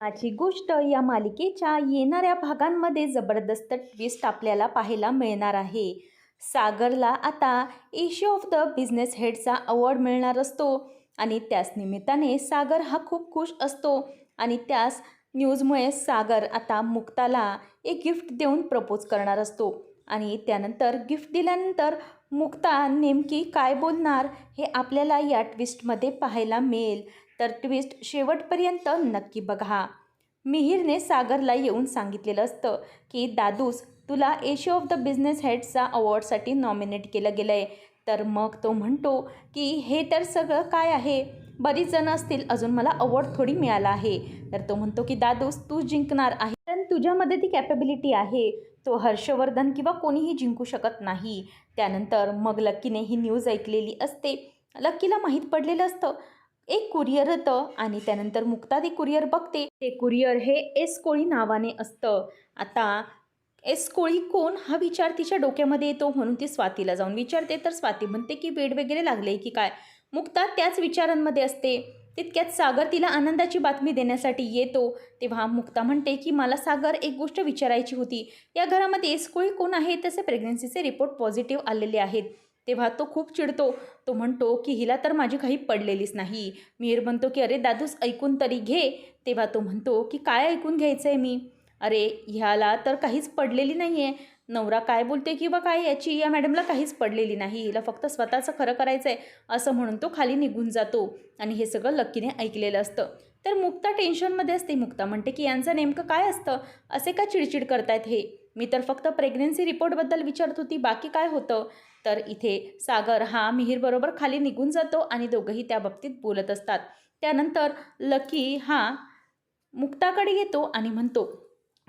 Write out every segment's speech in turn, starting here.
आजची गोष्ट या मालिकेच्या येणाऱ्या भागांमध्ये जबरदस्त ट्विस्ट आपल्याला पाहायला मिळणार आहे. सागरला आता एशिया ऑफ द बिझनेस हेडचा अवॉर्ड मिळणार असतो आणि त्याच निमित्ताने सागर हा खूप खुश असतो आणि त्याच न्यूजमुळे सागर आता मुक्ताला एक गिफ्ट देऊन प्रपोज करणार असतो. आणि त्यानंतर गिफ्ट दिल्यानंतर मुक्ता नेमकी काय बोलणार हे आपल्याला या ट्विस्टमध्ये पाहायला मिळेल. तर ट्विस्ट शेवटपर्यंत नक्की बघा. मिहीरने सागरला येऊन सांगितलेलं असतं की दादूस तुला एशिया ऑफ द बिझनेस हेडचा अवॉर्डसाठी नॉमिनेट केलं गेलं आहे तर मग तो म्हणतो की हे तर सगळं काय आहे? बरीच जणं असतील अजून मला अवॉर्ड थोडी मिळाला आहे. तर तो म्हणतो की दादूस तू जिंकणार आहे. तुझ्यामध्ये ती कॅपेबिलिटी आहे. तो हर्षवर्धन किंवा कोणीही जिंकू शकत नाही. त्यानंतर मग लक्कीने ही न्यूज ऐकलेली असते. लक्कीला माहीत पडलेलं असतं. एक कुरिअर होतं आणि त्यानंतर मुक्ता ते कुरिअर बघते. ते कुरिअर हे एस कोळी नावाने असतं. आता एस कोळी कोण हा विचार तिच्या डोक्यामध्ये येतो म्हणून ती स्वातीला जाऊन विचारते. तर स्वाती म्हणते की वेड वगैरे लागले की काय? मुक्ता त्याच विचारांमध्ये असते. तितक्यात सागर तिला आनंदाची बातमी देण्यासाठी येतो. तेव्हा मुक्ता म्हणते की मला सागर एक गोष्ट विचारायची होती. या घरामध्ये एसकोळी कोण आहे? तसे प्रेग्नन्सीचे रिपोर्ट पॉझिटिव्ह आलेले आहेत. तेव्हा तो खूप चिडतो. तो म्हणतो की हिला तर माझी काही पडलेलीच नाही. मीर म्हणतो की अरे दादूस ऐकून तरी घे. तेव्हा तो म्हणतो की काय ऐकून घ्यायचं आहे मी? अरे ह्याला तर काहीच पडलेली नाही आहे नवरा काय बोलते किंवा काय याची या मॅडमला काहीच पडलेली नाही. हिला फक्त स्वतःचं खरं करायचं आहे असं म्हणून तो खाली निघून जातो आणि हे सगळं लक्कीने ऐकलेलं असतं. तर मुक्ता टेन्शनमध्ये असते. मुक्ता म्हणते की यांचं नेमकं काय असतं? असे का चिडचिड करतायत हे? मी तर फक्त प्रेग्नन्सी रिपोर्टबद्दल विचारत होती. बाकी काय होतं? तर इथे सागर हा मिहीरबरोबर खाली निघून जातो आणि दोघंही त्या बाबतीत बोलत असतात. त्यानंतर लकी हा मुक्ताकडे येतो आणि म्हणतो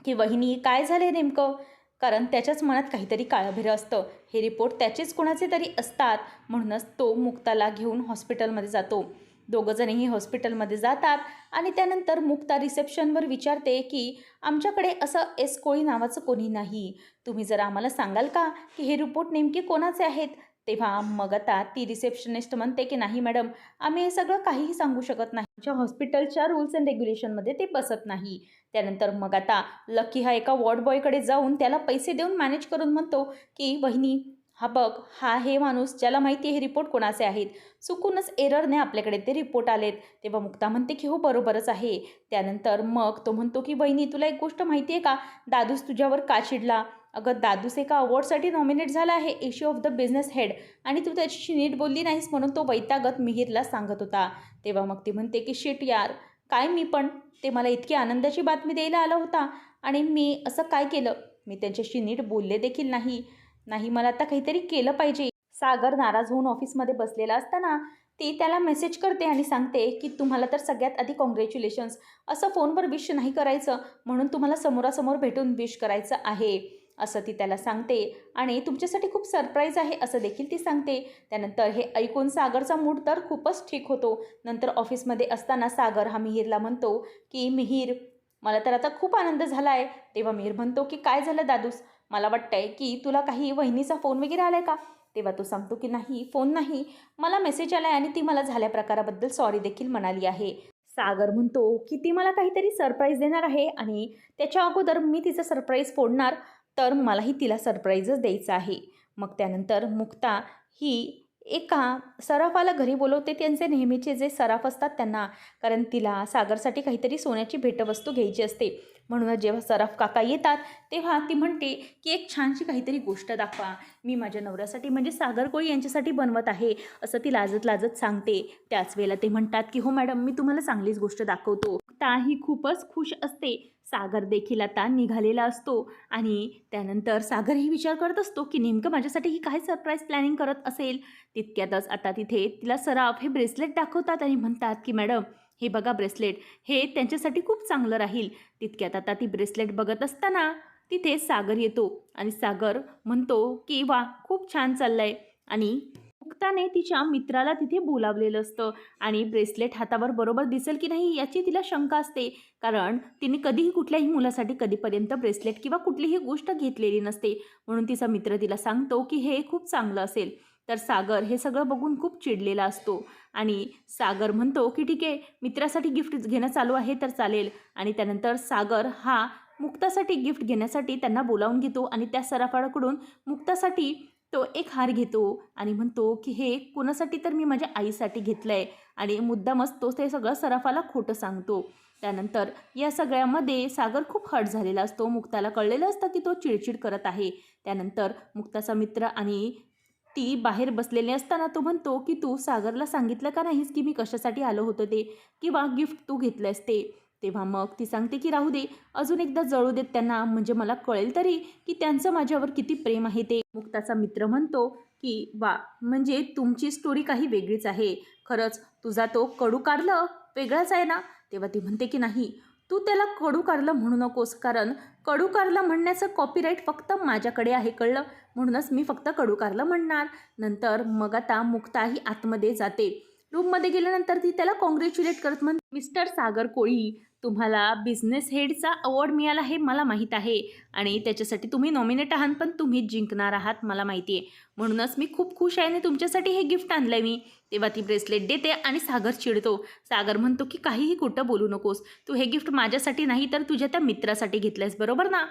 की वहिनी काय झाले नेमकं? कारण त्याच्याच मनात काहीतरी काळभेरं असतं. हे रिपोर्ट त्याचेच कोणाचे तरी असतात. म्हणूनच तो मुक्ताला घेऊन हॉस्पिटलमध्ये जातो. दोघंजणही हॉस्पिटलमध्ये जातात आणि त्यानंतर मुक्ता रिसेप्शनवर विचारते की आमच्याकडे असं एस कोळी नावाचं कोणी नाही. तुम्ही जर आम्हाला सांगाल का की हे रिपोर्ट नेमके कोणाचे आहेत? तेव्हा मग आता ती रिसेप्शनिस्ट म्हणते की नाही मॅडम आम्ही हे सगळं काहीही सांगू शकत नाही. आमच्या हॉस्पिटलच्या रूल्स अँड रेग्युलेशनमध्ये ते बसत नाही. त्यानंतर मग आता लकी हा एका वॉर्ड बॉयकडे जाऊन त्याला पैसे देऊन मॅनेज करून म्हणतो की वहिनी हा बघ हा हे माणूस ज्याला माहिती आहे हे रिपोर्ट कोणाचे आहेत? चुकूनच एररने आपल्याकडे ते रिपोर्ट आलेत. तेव्हा मुक्ता म्हणते की हो बरोबरच आहे. त्यानंतर मग तो म्हणतो की बहिणी तुला एक गोष्ट माहिती आहे का? दादूस तुझ्यावर का चिडला? अगं दादूस एका अवॉर्डसाठी नॉमिनेट झाला आहे issue of the business head आणि तू त्याच्याशी नीट बोलली नाहीस म्हणून तो वैतागत मिहीरला सांगत होता. तेव्हा मग ती म्हणते की शिट यार काय मी पण? ते मला इतकी आनंदाची बातमी द्यायला आला होता. आणि मी असं काय केलं? मी त्यांच्याशी नीट बोलले देखील नाही. नाही मला आता काहीतरी केलं पाहिजे. सागर नाराज होऊन ऑफिसमध्ये बसलेला असताना ती त्याला मेसेज करते आणि सांगते की तुम्हाला तर सगळ्यात आधी कॉंग्रॅच्युलेशन्स असं फोनवर विश नाही करायचं म्हणून तुम्हाला समोरासमोर भेटून विश करायचं आहे. असं ती त्याला सांगते. आणि तुमच्यासाठी खूप सरप्राईज आहे असं देखील ती सांगते. त्यानंतर हे ऐकून सागरचा मूड तर खूपच ठीक होतो. नंतर ऑफिसमध्ये असताना सागर हा मिहीरला म्हणतो की मिहीर मला तर आता खूप आनंद झाला आहे तेव्हा मिहीर म्हणतो की काय झालं दादूस? मला वाटतंय की तुला काही वहिनीचा फोन वगैरे आला आहे का? तेव्हा तो सांगतो की नाही फोन नाही. मला मेसेज आला आहे आणि ती मला झाल्या प्रकाराबद्दल सॉरी देखील म्हणाली आहे. सागर म्हणतो की ती मला काहीतरी सरप्राईज देणार आहे आणि त्याच्या अगोदर मी तिचं सरप्राईज फोडणार. तर मलाही तिला सरप्राईजच द्यायचं आहे. मग त्यानंतर मुक्ता ही एका सराफाला घरी बोलवते. त्यांचे नेहमीचे जे सराफ असतात त्यांना कारण तिला सागरसाठी काहीतरी सोन्याची भेटवस्तू घ्यायची असते. म्हणूनच जेव्हा सराफ काका येतात तेव्हा ती म्हणते की एक छानशी काहीतरी गोष्ट दाखवा. मी माझ्या नवऱ्यासाठी म्हणजे सागर कोळी यांच्यासाठी बनवत आहे असं ती लाजत लाजत सांगते. त्याच वेळेला ते म्हणतात की हो मॅडम मी तुम्हाला चांगलीच गोष्ट दाखवतो. ताही खूपच खुश असते. सागर देखील आता निघालेला असतो आणि त्यानंतर सागरही विचार करत असतो की नेमकं माझ्यासाठी ही काय सरप्राईज प्लॅनिंग करत असेल? तितक्यातच आता तिथे तिला सराफ हे ब्रेसलेट दाखवतात आणि म्हणतात की मॅडम हे बघा ब्रेसलेट हे त्यांच्यासाठी खूप चांगलं राहील. तितक्यात आता ती ब्रेसलेट बघत असताना तिथे सागर येतो आणि सागर म्हणतो की वा खूप छान चाललं आहे आणि मुक्ताने तिच्या मित्राला तिथे बोलावलेलं असतं. आणि ब्रेसलेट हातावर बरोबर दिसेल की नाही याची तिला शंका असते. कारण तिने कधीही कुठल्याही मुलासाठी कधीपर्यंत ब्रेसलेट किंवा कुठलीही गोष्ट घेतलेली नसते. म्हणून तिचा मित्र तिला सांगतो की हे खूप चांगलं असेल. तर सागर हे सगळं बघून खूप चिडलेला असतो. आणि सागर म्हणतो की ठीक आहे मित्रासाठी गिफ्ट घेणं चालू आहे तर चालेल. आणि त्यानंतर सागर हा मुक्तासाठी गिफ्ट घेण्यासाठी त्यांना बोलावून घेतो. आणि त्या सराफाडाकडून मुक्तासाठी तो एक हार घेतो आणि म्हणतो की हे कोणासाठी तर मी माझ्या आईसाठी घेतलं आहे आणि मुद्दामच तो ते सगळं सराफाला खोटं सांगतो. त्यानंतर या सगळ्यामध्ये सागर खूप हट झालेला असतो. मुक्ताला कळलेलं असतं की तो चिडचिड करत आहे. त्यानंतर मुक्ताचा मित्र आणि ती बाहेर बसलेली असताना तो म्हणतो की तू सागरला सांगितलं का नाहीस की मी कशासाठी आलो होतो ते? किंवा गिफ्ट तू घेतलंस ते? तेव्हा मग ती सांगते की राहू दे अजून एकदा जळू देत त्यांना म्हणजे मला कळेल तरी की त्यांचं माझ्यावर किती प्रेम आहे. ते मुक्ताचा मित्र म्हणतो की वा म्हणजे तुमची स्टोरी काही वेगळीच आहे. खरंच तुझा तो कडू कारलं वेगळाच आहे ना? तेव्हा ती म्हणते की नाही तू त्याला कडू कारलं म्हणू नकोस कारण कडू कारलं म्हणण्याचं कॉपीराईट फक्त माझ्याकडे आहे कळलं? म्हणूनच मी फक्त कडू कारलं म्हणणार. नंतर मग आता मुक्ता ही आतमध्ये जाते. रूममध्ये गेल्यानंतर ती त्याला कॉंग्रॅच्युलेट करत म्हण मिस्टर सागर कोळी तुम्हाला बिझनेस हेडचा अवॉर्ड मिळाला हे मला माहीत आहे आणि त्याच्यासाठी तुम्ही नॉमिनेट आहात पण तुम्ही जिंकणार आहात मला माहिती आहे. म्हणूनच मी खूप खुश आहे आणि तुमच्यासाठी हे गिफ्ट आणलं आहे मी. तेव्हा ती ब्रेसलेट देते आणि सागर चिडतो. सागर म्हणतो की काहीही कुठं बोलू नकोस. तू हे गिफ्ट माझ्यासाठी नाही तर तुझ्या त्या मित्रासाठी घेतलंयस बरोबर ना?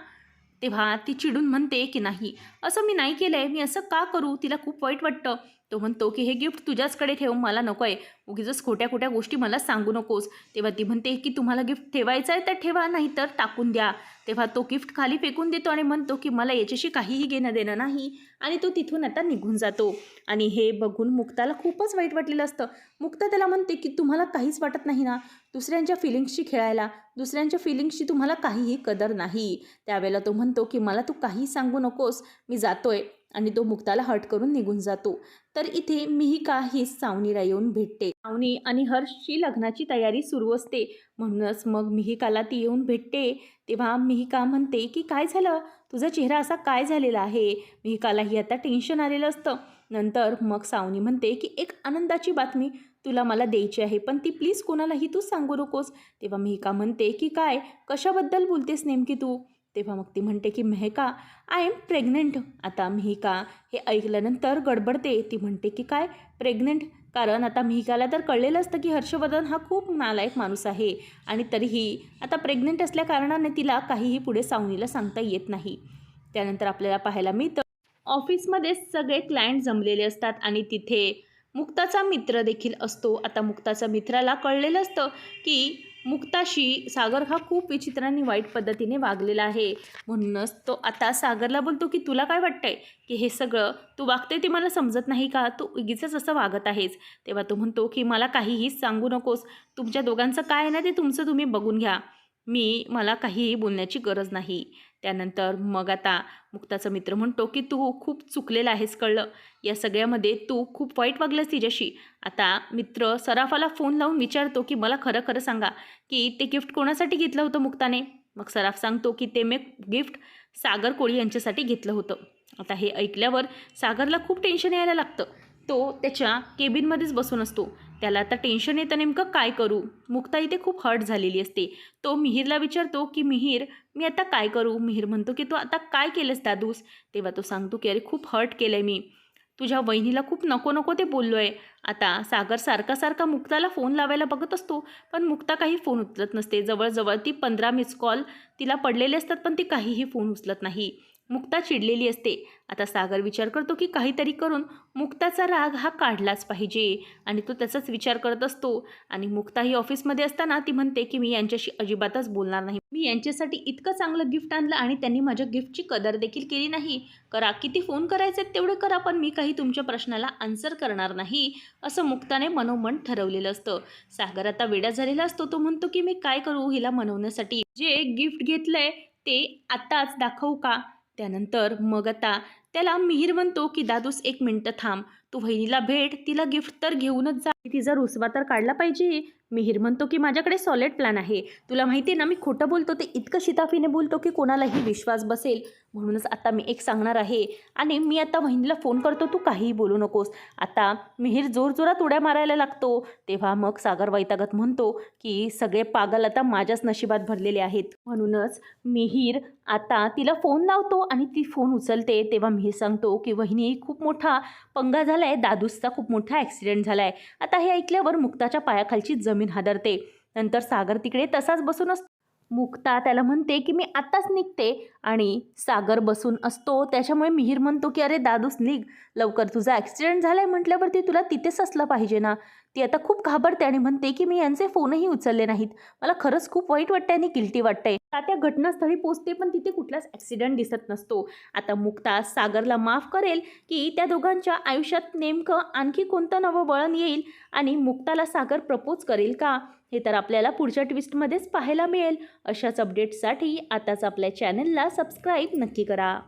तेव्हा ती चिडून म्हणते की नाही. असं मी नाही केलं आहे मी असं का करू? तिला खूप वाईट वाटतं. तो म्हणतो की हे गिफ्ट तुझ्याचकडे ठेव मला नको आहे. उगीच खोट्या खोट्या गोष्टी मला सांगू नकोस. तेव्हा ती म्हणते की तुम्हाला गिफ्ट ठेवायचं आहे तर ठेवा नाही तर टाकून द्या. तेव्हा तो गिफ्ट खाली फेकून देतो आणि म्हणतो की मला याच्याशी काहीही घेणं देणं नाही. आणि तो तिथून आता निघून जातो. आणि हे बघून मुक्ताला खूपच वाईट वाटलेलं असतं. मुक्ता त्याला म्हणते की तुम्हाला काहीच वाटत नाही ना दुसऱ्यांच्या फिलिंग्सशी खेळायला. दुसऱ्यांच्या फिलिंग्सची तुम्हाला काहीही कदर नाही. त्यावेळेला तो म्हणतो की मला तू काही सांगू नकोस. मी जातोय. आणि तो मुक्ताला हट करून निघून जातो. तर इथे मिहिका ही सावनीला येऊन भेटते. सावनी आणि हर्षची लग्नाची तयारी सुरू असते. म्हणूनच मग मिहिकाला ती येऊन भेटते. तेव्हा मिहिका म्हणते की काय झालं? तुझा चेहरा असा काय झालेला आहे मिहिकालाही आता टेन्शन आलेलं असतं. नंतर मग सावनी म्हणते की एक आनंदाची बातमी तुला मला द्यायची आहे पण ती प्लीज कोणालाही तू सांगू नकोस. तेव्हा मिहिका म्हणते की काय? कशाबद्दल बोलतेस नेमकी तू? तेव्हा मग ती म्हणते की मेहका आय एम प्रेग्नंट आता मिहिका हे ऐकल्यानंतर गडबडते. ती म्हणते की काय? प्रेग्नंट कारण आता मिहिकाला तर कळलेलं असतं की हर्षवर्धन हा खूप नालायक माणूस आहे आणि तरीही आता प्रेग्नंट असल्या कारणाने तिला काहीही पुढे सावनीला सांगता येत नाही. त्यानंतर आपल्याला पाहायला मिळतं ऑफिसमध्ये सगळे क्लायंट जमलेले असतात आणि तिथे मुक्ताचा मित्र देखील असतो. आता मुक्ताचा मित्राला कळलेलं असतं की मुक्ताशी सागर हा खूप विचित्र आणि वाईट पद्धतीने वागलेला आहे. म्हणूनच तो आता सागरला बोलतो की तुला काय वाटतंय की हे सगळं तू वागते ते मला समजत नाही का? तू उगीच असं वागत आहेस. तेव्हा तो म्हणतो की मला काहीही सांगू नकोस. तुमच्या दोघांचं काय आहे ना ते तुमचं तुम्ही बघून घ्या. मी मला काहीही बोलण्याची गरज नाही. त्यानंतर मग आता मुक्ताचा मित्र म्हणतो की तू खूप चुकलेला आहेस कळलं? या सगळ्यामध्ये तू खूप वाईट वागलंस तिच्याशी. आता मित्र सराफाला फोन लावून विचारतो की मला खरं खरं सांगा की ते गिफ्ट कोणासाठी घेतलं होतं मुक्ताने? मग सराफ सांगतो की ते मी गिफ्ट सागर कोळी यांच्यासाठी घेतलं होतं. आता हे ऐकल्यावर सागरला खूप टेन्शन यायला लागतं. तो त्याच्या केबिनमध्येच बसून असतो. त्याला आता टेन्शन येतं नेमकं काय करू? मुक्ता इथे खूप हर्ट झालेली असते. तो मिहीरला विचारतो की मिहीर मी आता काय करू? मिहीर म्हणतो की तू आता काय केलंस दादूस? तेव्हा तो सांगतो की अरे खूप हर्ट केलं आहे मी. तुझ्या वहिनीला खूप नको नको ते बोललो आहे आता सागर सारखा सारखा मुक्ताला फोन लावायला बघत असतो पण मुक्ता काही फोन उचलत नसते. जवळजवळ ती पंधरा मिस कॉल तिला पडलेले असतात पण ती काहीही फोन उचलत नाही. मुक्ता चिडलेली असते. आता सागर विचार करतो की काहीतरी करून मुक्ताचा राग हा काढलाच पाहिजे आणि तो त्याचाच विचार करत असतो. आणि मुक्ता ही ऑफिसमध्ये असताना ती म्हणते की मी यांच्याशी अजिबातच बोलणार नाही. मी यांच्यासाठी इतकं चांगलं गिफ्ट आणलं आणि त्यांनी माझ्या गिफ्टची कदर देखील केली नाही. करा किती फोन करायचे तेवढे करा पण मी काही तुमच्या प्रश्नाला आन्सर करणार नाही असं मुक्ताने मनोमन ठरवलेलं असतं. सागर आता वेडा झालेला असतो. तो म्हणतो की मी काय करू हिला मनवण्यासाठी? जे गिफ्ट घेतलंय ते आत्ताच दाखवू का? त्यानंतर मग आता त्याला मिहीर म्हणतो की दादूस एक मिनटं थांब. तू वहिनीला भेट तिला गिफ्ट तर घेऊनच जा. तिचा रुसवा तर काढला पाहिजे. मिहीर म्हणतो की माझ्याकडे सॉलिड प्लॅन आहे. तुला माहिती आहे ना मी खोटं बोलतो ते इतकं शिताफीने बोलतो की कोणालाही विश्वास बसेल. म्हणूनच आता मी एक सांगणार आहे. आणि मी आता बहिणीला फोन करतो तू काहीही बोलू नकोस. आता मिहीर जोरजोरात उड्या मारायला लागतो. तेव्हा मग सागर वैतागत म्हणतो की सगळे पागल आता माझ्याच नशिबात भरलेले आहेत. म्हणूनच मिहीर आता तिला फोन लावतो आणि ती फोन उचलते. तेव्हा मिहीर सांगतो की वहिनी खूप मोठा पंगा झाला आहे दादूसचा खूप मोठा ॲक्सिडेंट झाला आहे आता हे ऐकल्यावर मुक्ताच्या पायाखालची जमीन हादरते. नंतर सागर तिकडे तसाच बसून असतो मुक्ता त्याला म्हणते की मी आत्ताच निघते आणि सागर बसून असतो. त्याच्यामुळे मिहीर म्हणतो की अरे दादूस निघ. लवकर तुझा ॲक्सिडेंट झाला आहे म्हटल्यावरती तुला तिथेच असलं पाहिजे ना. ती आता खूप घाबरते आणि म्हणते की मी यांचे फोनही उचलले नाहीत. मला खरंच खूप वाईट वाटतंय आणि गिल्टी वाटतंय. त्या घटनास्थळी पोचते पण तिथे कुठलाच ॲक्सिडेंट दिसत नसतो. आता मुक्ता सागरला माफ करेल की त्या दोघांच्या आयुष्यात नेमकं आणखी कोणतं नवं वळण येईल आणि मुक्ताला सागर प्रपोज करेल का? हे तर आपल्याला पुढच्या ट्विस्टमध्येच पाहायला मिळेल. अशाच अपडेट्ससाठी आताच आपल्या चॅनलला सबस्क्राईब नक्की करा.